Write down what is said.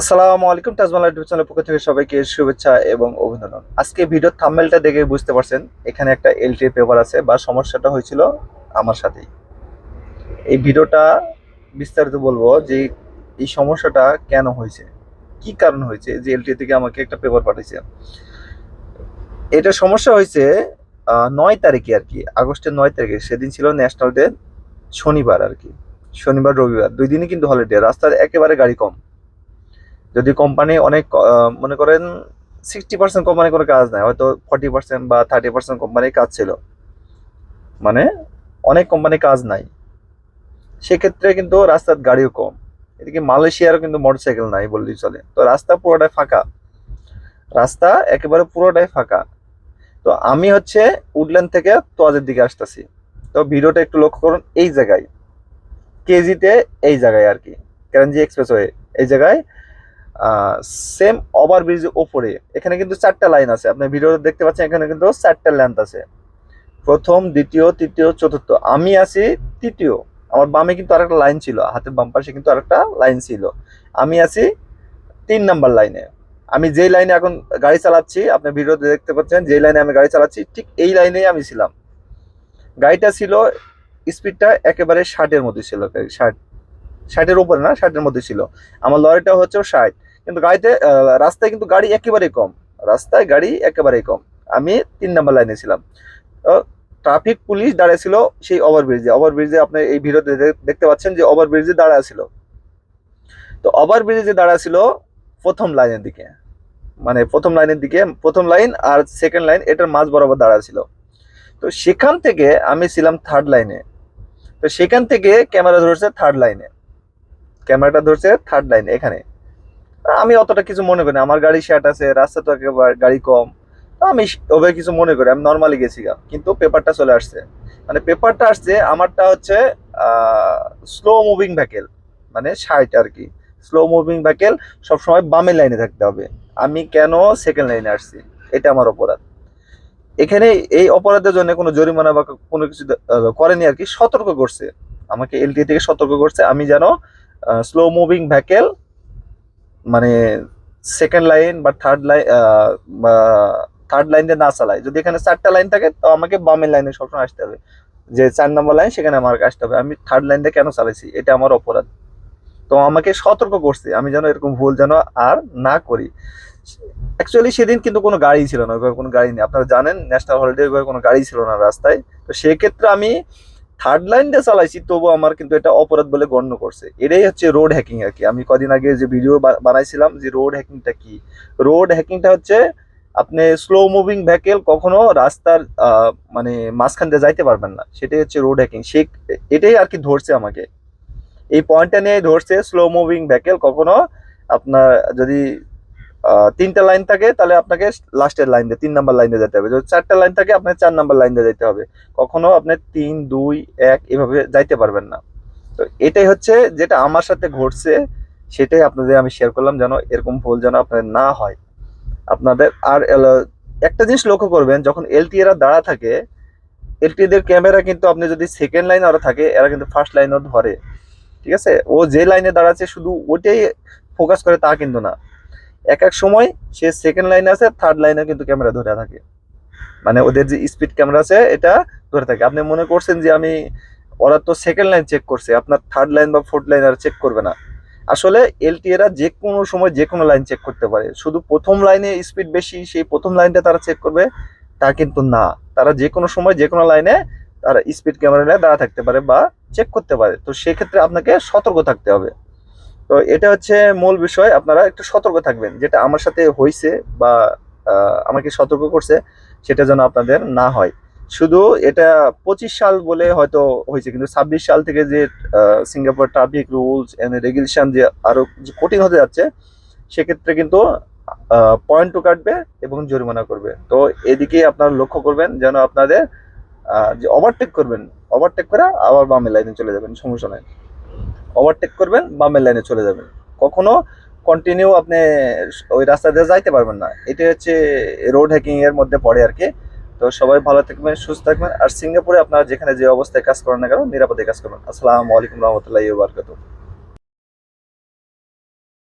আসসালামু আলাইকুম তাজমাল ইউটিউব চ্যানেলের পক্ষ থেকে সবাইকে শুভেচ্ছা এবং অভিনন্দন। আজকে ভিডিওর থাম্বনেলটা দেখে বুঝতে পারছেন, এখানে একটা এলটি পেপার আছে বা সমস্যাটা হয়েছিল আমার সাথেই। এই ভিডিওটা বিস্তারিত বলব যে এই সমস্যাটা কেন হয়েছে, কি কারণ হয়েছে যে এলটি থেকে আমাকে একটা পেপার পাঠিয়েছে। এটা সমস্যা হয়েছে নয় তারিখে আর কি, আগস্টের নয় তারিখে, সেদিন ছিল ন্যাশনাল ডে শনিবার আর কি, শনিবার, রবিবার, দুই দিনই কিন্তু হলিডে রাস্তার একেবারে গাড়ি কম। যদি কোম্পানি অনেক মনে করেন সিক্সটি পার্সেন্ট কোম্পানি কোনো কাজ নাই, হয়তো ফর্টি পার্সেন্ট বা থার্টি পার্সেন্ট কোম্পানির কাজ ছিল। মানে অনেক কোম্পানি কাজ নাই। সেক্ষেত্রে কিন্তু রাস্তার গাড়িও কম। এদিকে মালয়েশিয়ারও কিন্তু মোটরসাইকেল নাই বললেই চলে। তো রাস্তা পুরোটাই ফাঁকা। রাস্তা একেবারে পুরোটাই ফাঁকা। তো আমি হচ্ছে উডল্যান্ড থেকে তোয়াজের দিকে আসতেছি। তো ভিডিওটা একটু লক্ষ্য করুন, এই জায়গায়। কেজিতে এই জায়গায় আর কি। Kranji expressway. এই জায়গায় সেম ওভার ব্রিজের ওপরে এখানে কিন্তু চারটা লাইন আছে। আপনি ভিডিওতে দেখতে পাচ্ছেন, এখানে কিন্তু চারটা লেন্থ আছে। প্রথম, দ্বিতীয়, তৃতীয়, চতুর্থ। আমি আছি তৃতীয়। আমার বামে কিন্তু আরেকটা লাইন ছিল, হাতের বাম পাশে কিন্তু আরেকটা লাইন ছিল। আমি আছি তিন নাম্বার লাইনে আমি যেই লাইনে এখন গাড়ি চালাচ্ছি, আপনি ভিডিওতে দেখতে পাচ্ছেন, যেই লাইনে আমি গাড়ি চালাচ্ছি, ঠিক এই লাইনেই আমি ছিলাম। গাড়িটা ছিল স্পিডটা একেবারে ষাটের মধ্যে ছিল, ষাট। ষাটের উপরে না, ষাটের মধ্যে ছিল। আমার লরিটা হচ্ছে ষাট। কিন্তু গাড়িতে রাস্তায় কিন্তু গাড়ি একেবারেই কম। রাস্তায় গাড়ি একেবারেই কম। আমি তিন নাম্বার লাইনে ছিলাম। ট্রাফিক পুলিশ দাঁড়িয়ে ছিল সেই ওভারব্রিজে ওভারব্রিজে আপনি এই ভিডিওতে দেখতে পাচ্ছেন যে ওভারব্রিজে ছিল। তো ওভারব্রিজে ছিল প্রথম লাইনের দিকে। মানে প্রথম লাইনের দিকে, প্রথম লাইন আর সেকেন্ড লাইন এটার মাঝ বরাবর ছিল। তো সেখান থেকে আমি ছিলাম থার্ড লাইনে তো সেখান থেকে ক্যামেরা ধরছে থার্ড লাইনে ক্যামেরাটা ধরছে থার্ড লাইনে এখানে। আমি অতটা কিছু মনে করি না। আমার গাড়ি শ্যাট আছে, রাস্তা তো একেবারে গাড়ি কম। আমি ওভাবে কিছু মনে করি, আমি নর্মালি গেছি। কিন্তু পেপারটা চলে আসছে। মানে পেপারটা আসছে, আমারটা হচ্ছে স্লো মুভিং ভ্যাকেল মানে ষাট আর কি। স্লো মুভিং ভ্যাকেল সবসময় বামের লাইনে থাকতে হবে। আমি কেন সেকেন্ড লাইনে আসছি? এটা আমার অপরাধ। এখানে এই অপরাধের জন্য কোনো জরিমানা বা কোনো কিছু করেনি আর কি, সতর্ক করছে। আমাকে এলটি থেকে সতর্ক করছে। আমি যেন স্লো মুভিং ভ্যাকেল মানে সেকেন্ড লাইন বা থার্ড লাইন বা থার্ড লাইন দিয়ে না চালাই যদি এখানে চারটা লাইন থাকে, তো আমাকে বামের লাইনে সবসময় আসতে হবে। যে চার নম্বর লাইন সেখানে আমার আসতে হবে। আমি থার্ড লাইন দিয়ে কেন চালাইছি? এটা আমার অপরাধ। তো আমাকে সতর্ক করছে। আমি যেন এরকম ভুল যেন আর না করি। অ্যাকচুয়ালি সেদিন কিন্তু কোনো গাড়ি ছিল না, ওইভাবে কোনো গাড়ি নেই। আপনারা জানেন ন্যাশনাল হলিডে ওইভাবে কোনো গাড়ি ছিল না রাস্তায়। তো সেক্ষেত্রে আমি থার্ড লাইন দিয়ে চালাইছি তবু আমার কিন্তু এটা অপরাধ বলে গণ্য করছে। এটাই হচ্ছে রোড হ্যাকিং আর কি। আমি কদিন আগে যে ভিডিও বানাইছিলাম যে রোড হ্যাকিংটা কি? রোড হ্যাকিংটা হচ্ছে আপনি স্লো মুভিং ভেহিকেল কখনো রাস্তার মানে মাঝখান দিয়ে যাইতে পারবেন না। সেটাই হচ্ছে রোড হ্যাকিং সে, এটাই আর কি ধরছে আমাকে। এই পয়েন্টটা নিয়ে ধরছে স্লো মুভিং ভেহিকেল কখনো আপনার যদি তিনটা লাইন থাকে, তাহলে আপনাকে লাস্টের লাইন দিয়ে, তিন নাম্বার লাইন দিয়ে যেতে হবে। যদি চারটা লাইন থাকে আপনার চার নাম্বার লাইন দিয়ে যেতে হবে। কখনো আপনি তিন, দুই, এক এভাবে যাইতে পারবেন না। তো এটাই হচ্ছে যেটা আমার সাথে ঘটছে, সেটাই আপনাদের আমি শেয়ার করলাম যেন এরকম ভুল যেন আপনাদের না হয়। আপনাদের আর একটা জিনিস লক্ষ্য করবেন, যখন এলটি এরা দাঁড়া থাকে এলটি দের ক্যামেরা কিন্তু আপনি যদি সেকেন্ড লাইন আরও থাকে, এরা কিন্তু ফার্স্ট লাইনও ধরে। ঠিক আছে? ও যে লাইনে দাঁড়াচ্ছে, শুধু ওটাই ফোকাস করে তা কিন্তু না। এক এক সময় সে সেকেন্ড লাইনে আছে থার্ড লাইনে কিন্তু ক্যামেরা ধরে থাকে। মানে ওদের যে স্পিড ক্যামেরা আছে, এটা ধরে থাকে। আপনি মনে করছেন যে আমি, ওরা তো সেকেন্ড লাইন চেক করছে, আপনার থার্ড লাইন বা ফোর্থ লাইন আর চেক করবে না। আসলে এলটি এরা যে কোনো সময় যে কোনো লাইন চেক করতে পারে। শুধু প্রথম লাইনে স্পিড বেশি, সেই প্রথম লাইনটা তারা চেক করবে, তা কিন্তু না। তারা যে কোনো সময় যে কোনো লাইনে তারা স্পিড ক্যামেরা নিয়ে দাঁড়া থাকতে পারে বা চেক করতে পারে। তো সেক্ষেত্রে আপনাকে সতর্ক থাকতে হবে। তো এটা হচ্ছে মূল বিষয়। আপনারা একটু সতর্ক থাকবেন। যেটা আমার সাথে হয়েছে বা আমাকে সতর্ক করছে, সেটা যেন আপনাদের না হয়। শুধু এটা পঁচিশ সাল বলে হয়তো হয়েছে কিন্তু ছাব্বিশ সাল থেকে যে Singapore traffic rules and regulation যে আরও যে কঠিন হতে যাচ্ছে, সেক্ষেত্রে কিন্তু পয়েন্ট টু কাটবে এবং জরিমানা করবে। তো এদিকে আপনারা লক্ষ্য করবেন যেন আপনাদের যে ওভারটেক করবেন ওভারটেক করে আবার বামের লাইনে চলে যাবেন, সমস্যা নাই। ওভারটেক করবেন বামের লাইনে চলে যাবেন। কখনো কন্টিনিউ আপনি ওই রাস্তা দিয়ে যাইতে পারবেন না। এটা হচ্ছে রোড হ্যাকিং এর মধ্যে পড়ে আর কি। তো সবাই ভালো থাকবেন, সুস্থ থাকবেন। আর সিঙ্গাপুরে আপনারা যেখানে যে অবস্থায় কাজ করেন না কেন, নিরাপদে কাজ করবেন। আসসালামু আলাইকুম রহমতুল্লাহ বারাকাতুহু।